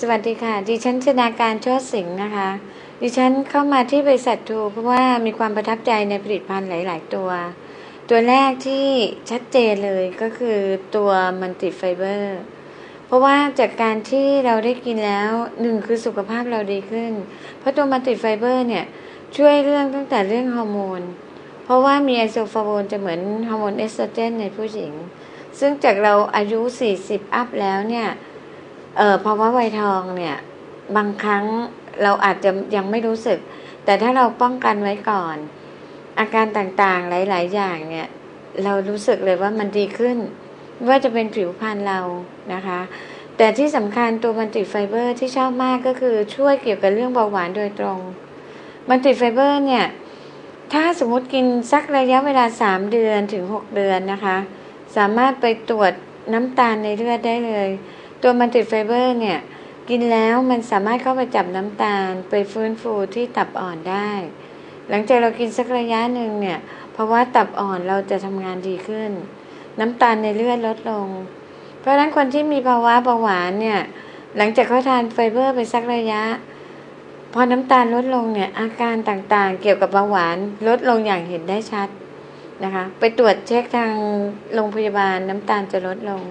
สวัสดีค่ะ ดิฉันชนาการชดสิงห์นะคะ ดิฉันเข้ามาที่บริษัททูเพราะว่ามีความประทับใจในผลิตภัณฑ์หลาย ๆ ตัว ตัวแรกที่ชัดเจนเลยก็คือตัวมันติไฟเบอร์ เพราะว่าจากการที่เราได้กินแล้วหนึ่งคือสุขภาพเราดีขึ้น เพราะตัวมันติไฟเบอร์เนี่ยช่วยเรื่องตั้งแต่เรื่องฮอร์โมน เพราะว่ามีไอโซฟาโวนจะเหมือนฮอร์โมนเอสโตรเจนในผู้หญิง ซึ่งจากเราอายุ 40 อัพแล้วเนี่ย เออภาวะวัยทองเนี่ย บางครั้งเราอาจจะยังไม่รู้สึก แต่ถ้าเราป้องกันไว้ก่อน อาการต่างๆหลาย ๆ อย่างเนี่ย เรารู้สึกเลยว่ามันดีขึ้น ว่าจะเป็นผิวพรรณเรานะคะ แต่ที่สำคัญตัวมันติไฟเบอร์ที่ชอบมากก็คือช่วยเกี่ยวกับเรื่องเบาหวานโดยตรงมันติไฟเบอร์เนี่ยถ้าสมมติกินสักระยะเวลา 3 เดือนถึง 6 เดือนนะคะ สามารถไปตรวจน้ำตาลในเลือดได้เลย ตัวมันติไฟเบอร์เนี่ย กินแล้วมันสามารถเข้าไปจับน้ำตาล ไปฟื้นฟูที่ตับอ่อนได้ หลังจากเรากินสักระยะหนึ่งเนี่ยภาวะตับอ่อนเราจะทำงานดีขึ้น น้ำตาลในเลือดลดลง เพราะฉะนั้นคนที่มีภาวะเบาหวานเนี่ย หลังจากเขาทานไฟเบอร์ไปสักระยะ พอน้ำตาลลดลงเนี่ยอาการต่างๆ เกี่ยวกับเบาหวานลดลงอย่างเห็นได้ชัดนะคะ ไปตรวจเช็คทางโรงพยาบาลน้ำตาลจะลดลง